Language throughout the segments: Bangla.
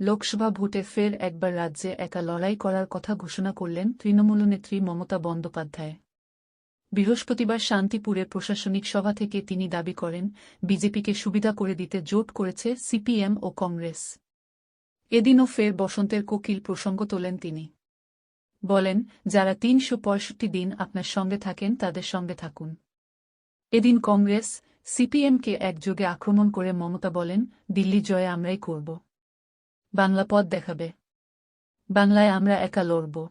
লোকসভা ভোটে ফের একবার রাজ্যে একা লড়াই করার কথা ঘোষণা করলেন তৃণমূল নেত্রী মমতা বন্দ্যোপাধ্যায়। বৃহস্পতিবার শান্তিপুরের প্রশাসনিক সভা থেকে তিনি দাবি করেন, বিজেপিকে সুবিধা করে দিতে জোট করেছে সিপিএম ও কংগ্রেস। এদিনও ফের বসন্তের কোকিল প্রসঙ্গ তোলেন তিনি। বলেন, যারা তিনশো পঁয়ষট্টি দিন আপনার সঙ্গে থাকেন তাদের সঙ্গে থাকুন। এদিন কংগ্রেস সিপিএমকে একযোগে আক্রমণ করে মমতা বলেন, দিল্লি জয় আমরাই করব। বাংলা পথ দেখাবে। বাংলায় আমরা একা লড়ব।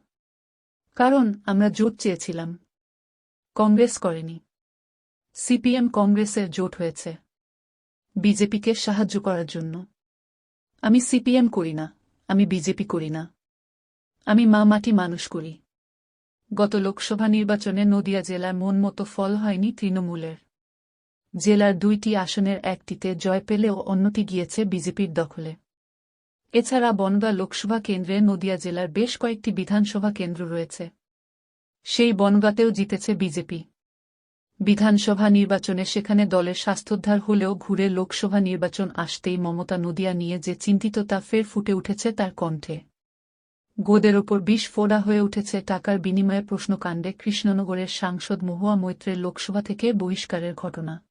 কারণ আমরা জোট চেয়েছিলাম। কংগ্রেস করেনি। সিপিএম কংগ্রেসের জোট হয়েছে। বিজেপিকে সাহায্য করার জন্য। আমি সিপিএম করি না, আমি বিজেপি করি না। আমি মা মাটি মানুষ করি। গত লোকসভা নির্বাচনে নদিয়া জেলার মন মতো ফল হয়নি তৃণমূলের। জেলার দুইটি আসনের একটিতে জয় পেলেও অন্যটি গিয়েছে বিজেপির দখলে। এছাড়া বনগা লোকসভা কেন্দ্রে নদিয়া জেলার বেশ কয়েকটি বিধানসভা কেন্দ্র রয়েছে। সেই বনগাতেও জিতেছে বিজেপি। বিধানসভা নির্বাচনে সেখানে দলের স্বাস্থ্যোদ্ধার হলেও ঘুরে লোকসভা নির্বাচন আসতেই মমতা নদিয়া নিয়ে যে চিন্তিত তা ফের ফুটে উঠেছে তার কণ্ঠে। গোদের ওপর বিষ ফোড়া হয়ে উঠেছে টাকার বিনিময়ে প্রশ্নকাণ্ডে কৃষ্ণনগরের সাংসদ মহুয়া মৈত্রের লোকসভা থেকে বহিষ্কারের ঘটনা।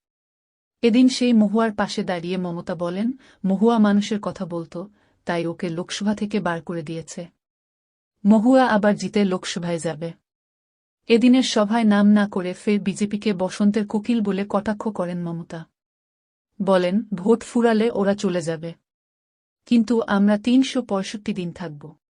এদিন সেই মহুয়ার পাশে দাঁড়িয়ে মমতা বলেন, মহুয়া মানুষের কথা বলতো তাই ওকে লোকসভা থেকে বার করে দিয়েছে। মহুয়া আবার জিতে লোকসভায় যাবে। এদিনের সভায় নাম না করে ফের বিজেপিকে বসন্তের কোকিল বলে কটাক্ষ করেন মমতা। বলেন, ভোট ফুরালে ওরা চলে যাবে। কিন্তু আমরা তিনশো পঁয়ষট্টি দিন থাকব।